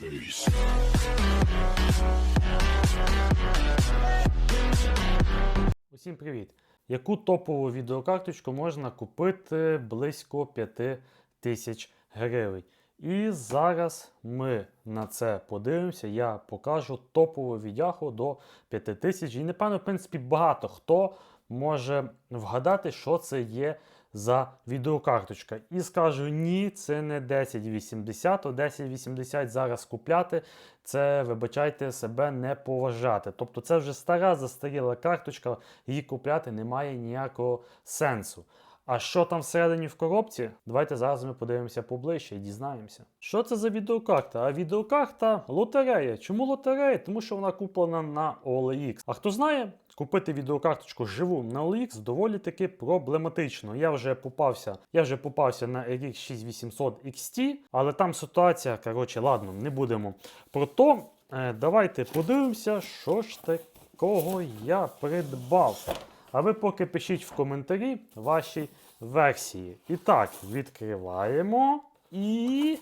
face. Усім привіт! Яку топову відеокарточку можна купити близько 5 тисяч гривень? І зараз ми на це подивимося. Я покажу топову відяху до 5 тисяч. І напевно, в принципі, багато хто може вгадати, що це є за відеокарточка. І скажу, ні, це не 1080, 1080 зараз купляти це, вибачайте, себе не поважати. Тобто це вже стара застаріла карточка, її купляти немає ніякого сенсу. А що там всередині в коробці? Давайте зараз ми подивимося поближче і дізнаємося. Що це за відеокарта? А відеокарта лотерея. Чому лотерея? Тому що вона куплена на OLX. А хто знає, купити відеокарточку живу на OLX доволі таки проблематично. Я вже попався, я вже попався на RX 6800 XT, але там ситуація, коротше, ладно, не будемо. Про то е, давайте подивимося, що ж такого я придбав. А ви поки пишіть в коментарі ваші версії. І так, відкриваємо і.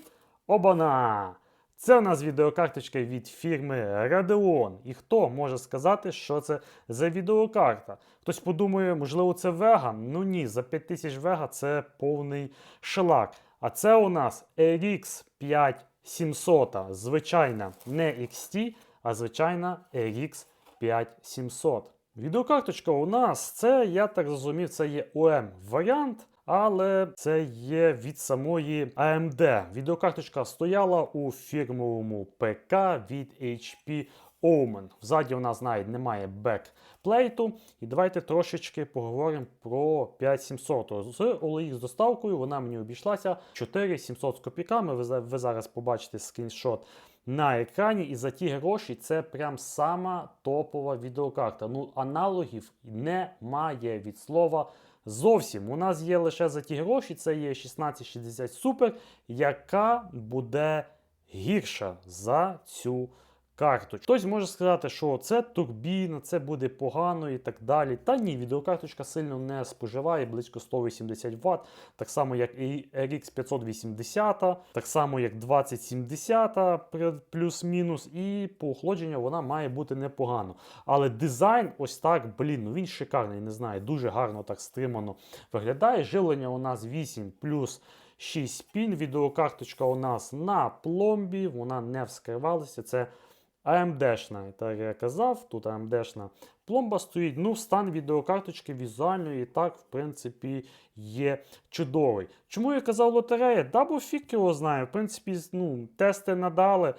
Обана! Це у нас відеокарточка від фірми Radeon. І хто може сказати, що це за відеокарта? Хтось подумає, можливо, це Vega? Ну ні, за 5000 Vega це повний шлак. А це у нас RX 5700. Звичайна не XT, а звичайна RX 5700. Відеокарточка у нас це, я так зрозумів, це є OM варіант. Але це є від самої AMD. Відеокарточка стояла у фірмовому ПК від HP Omen. Взаді у нас навіть немає бекплейту. І давайте трошечки поговоримо про 5700. З OLX доставкою вона мені обійшлася 4700 з копійками. Ви, ви зараз побачите скріншот на екрані. І за ті гроші це прям сама топова відеокарта. Ну, аналогів немає від слова. Зовсім. У нас є лише за ті гроші, це є 1660 Super, яка буде гірша за цю карточку. Хтось може сказати, що це турбіна, це буде погано і так далі. Та ні, відеокарточка сильно не споживає, близько 180 Вт, так само як і RX 580, так само як 2070 плюс-мінус, і по охолодженню вона має бути непогано. Але дизайн ось так, блін, ну він шикарний, не знаю, дуже гарно так стримано виглядає. Живлення у нас 8 плюс 6 пін. Відеокарточка у нас на пломбі, вона не вскривалася. Це AMD-шна, так я казав, тут AMD-шна пломба стоїть. Ну, стан відеокарточки візуально і так, в принципі, є чудовий. Чому я казав лотерея? Да, бо фік його знає. В принципі, ну, тести надали.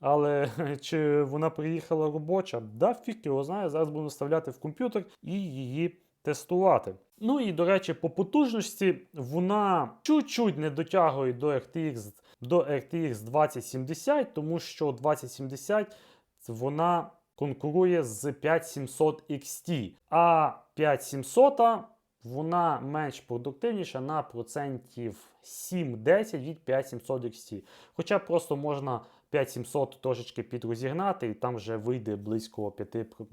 Але чи вона приїхала робоча? Да, фік його знає. Зараз будемо вставляти в комп'ютер і її тестувати. Ну і до речі, по потужності вона чуть-чуть не дотягує до RTX, до RTX 2070, тому що 2070 вона конкурує з 5700 XT, а 5700 вона менш продуктивніша на процентів 7-10 від 5700 XT. Хоча просто можна 5700 трошечки підрозігнати, і там вже вийде близько 5%,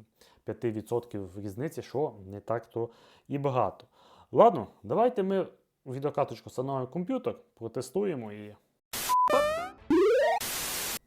5% різниці, що не так то і багато. Ладно, давайте ми відеокарточку встановимо комп'ютер, протестуємо її.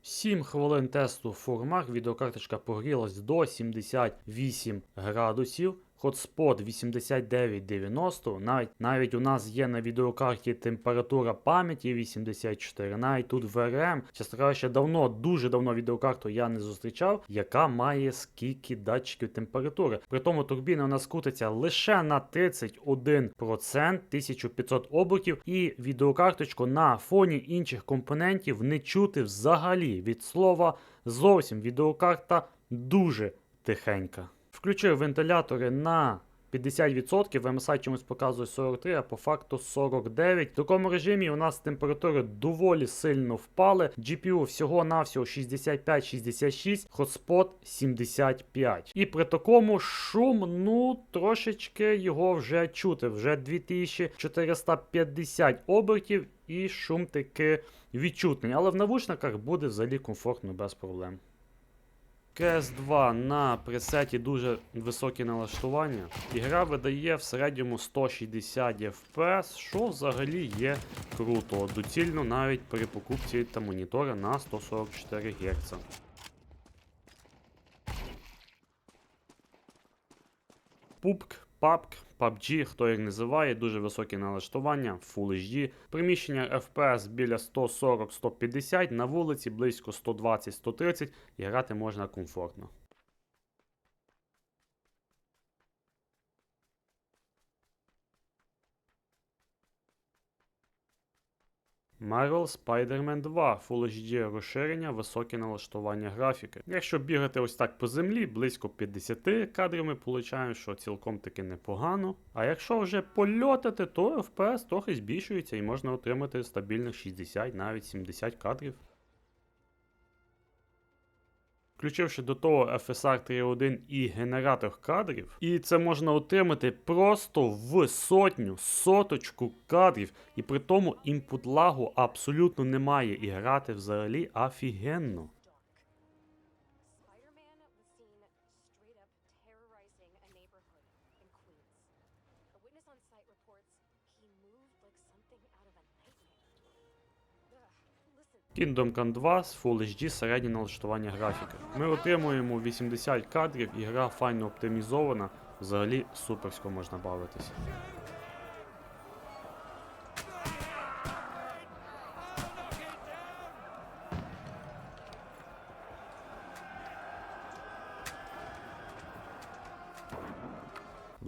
7 хвилин тесту в формах. Відеокарточка прогрілась до 78 градусів. Хотспот 89-90. Навіть, навіть у нас є на відеокарті температура пам'яті 84. Навіть тут VRM. Чесно кажучи, давно, дуже давно відеокарту я не зустрічав, яка має скільки датчиків температури. При тому турбіна у нас крутиться лише на 31%, 1500 обертів, і відеокарточку на фоні інших компонентів не чути взагалі. Від слова зовсім відеокарта дуже тихенька. Включив вентилятори на 50%, в MSI чомусь показує 43, а по факту 49. В такому режимі у нас температури доволі сильно впали. GPU всього-навсього 65-66, Hotspot 75. І при такому шум, ну, трошечки його вже чути. Вже 2450 обертів і шум таки відчутний. Але в навушниках буде взагалі комфортно без проблем. CS2 на пресеті дуже високі налаштування. Ігра видає в середньому 160 FPS, що взагалі є круто. Доцільно навіть при покупці та монітора на 144 Гц. PUBG, PUBG, PUBG, хто їх називає, дуже високі налаштування, Full HD. Приміщення FPS біля 140-150, на вулиці близько 120-130 і грати можна комфортно. Marvel Spider-Man 2 Full HD розширення, високе налаштування графіки. Якщо бігати ось так по землі, близько 50 кадрів ми получаємо, що цілком таки непогано. А якщо вже польотати, то FPS трохи збільшується і можна отримати стабільних 60, навіть 70 кадрів. Включивши до того FSR 3.1 і генератор кадрів, і це можна отримати просто в сотню, соточку кадрів, і при тому імпут лагу абсолютно немає, і грати взагалі офігенно. Out of a nightmare. Ugh, listen, Kingdom Come 2 з Full HD середнє налаштування графіки. Ми отримуємо 80 кадрів, і гра файно оптимізована, взагалі суперсько можна бавитися.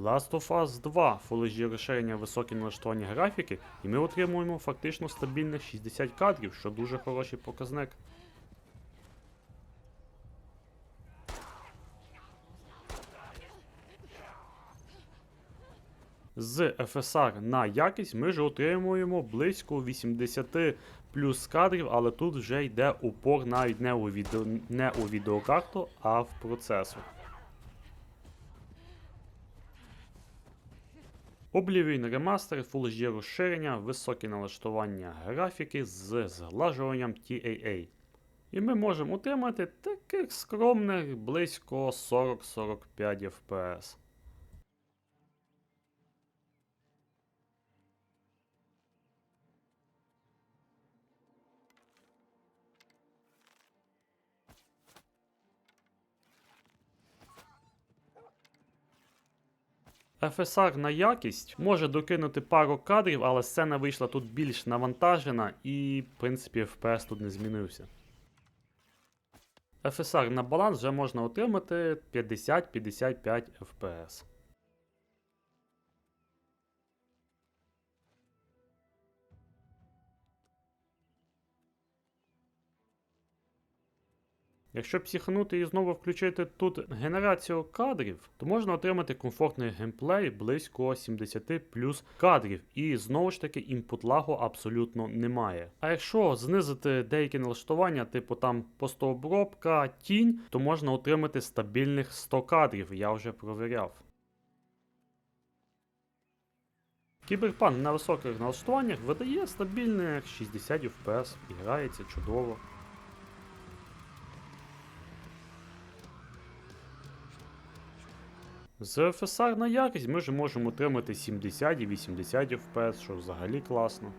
Last of Us 2 Full HD розширення високі налаштування графіки, і ми отримуємо фактично стабільних 60 кадрів, що дуже хороший показник. З FSR на якість ми ж отримуємо близько 80 плюс кадрів, але тут вже йде упор навіть не у, відео, не у відеокарту, а в процесор. Oblivion Remaster, Full HD розширення, високі налаштування графіки з зглажуванням TAA. І ми можемо отримати таких скромних близько 40-45 FPS. FSR на якість може докинути пару кадрів, але сцена вийшла тут більш навантажена і, в принципі, FPS тут не змінився. FSR на баланс вже можна отримати 50-55 FPS. Якщо психанути і знову включити тут генерацію кадрів, то можна отримати комфортний геймплей близько 70 плюс кадрів, і знову ж таки імпут лагу абсолютно немає. А якщо знизити деякі налаштування, типу там постообробка, тінь, то можна отримати стабільних 100 кадрів, я вже провіряв. Кіберпанк на високих налаштуваннях видає стабільних 60 FPS і грається чудово. З FSR на якість ми вже можемо отримати 70 і 80 FPS, що взагалі класно.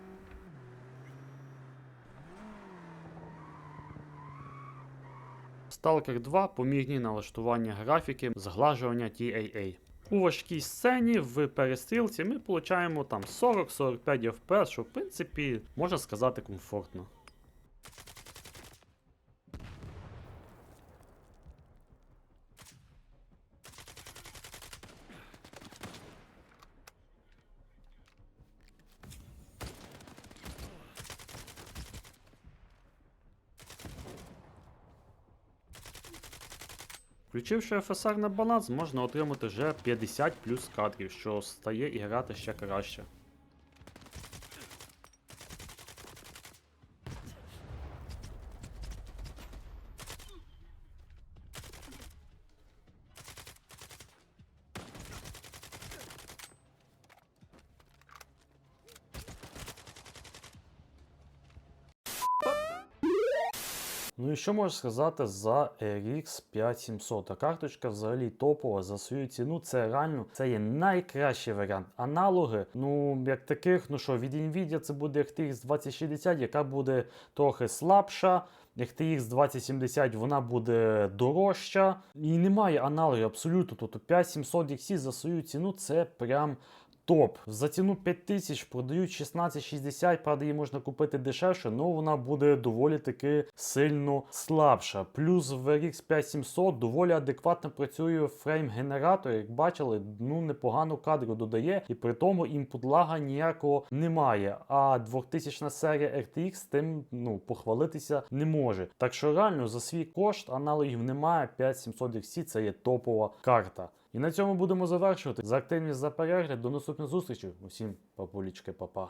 Stalker 2 помірні налаштування графіки, зглажування TAA. У важкій сцені в перестрілці ми отримуємо там 40-45 FPS, що в принципі можна сказати комфортно. Включивши FSR на баланс, можна отримати вже 50 плюс кадрів, що стає і грати ще краще. Ну і що можеш сказати за RX 5700? А карточка взагалі топова за свою ціну. Це реально це є найкращий варіант. Аналоги, ну як таких, ну що, від Nvidia це буде RTX 2060, яка буде трохи слабша. RTX 2070 вона буде дорожча. І немає аналогів абсолютно. Тобто 5700 XT за свою ціну це прям топ. За ціну 5000 продають 1660, правда, її можна купити дешевше, але вона буде доволі таки сильно слабша. Плюс в RX 5700 доволі адекватно працює фрейм-генератор. Як бачили, ну непогану кадру додає, і при тому імпут лага ніякого немає. А 2000 серія RTX тим ну, похвалитися не може. Так що реально за свій кошт аналогів немає. 5700 XT це є топова карта. І на цьому будемо завершувати. За активність за перегляд. До наступних зустрічей. Усім папулічки, папа.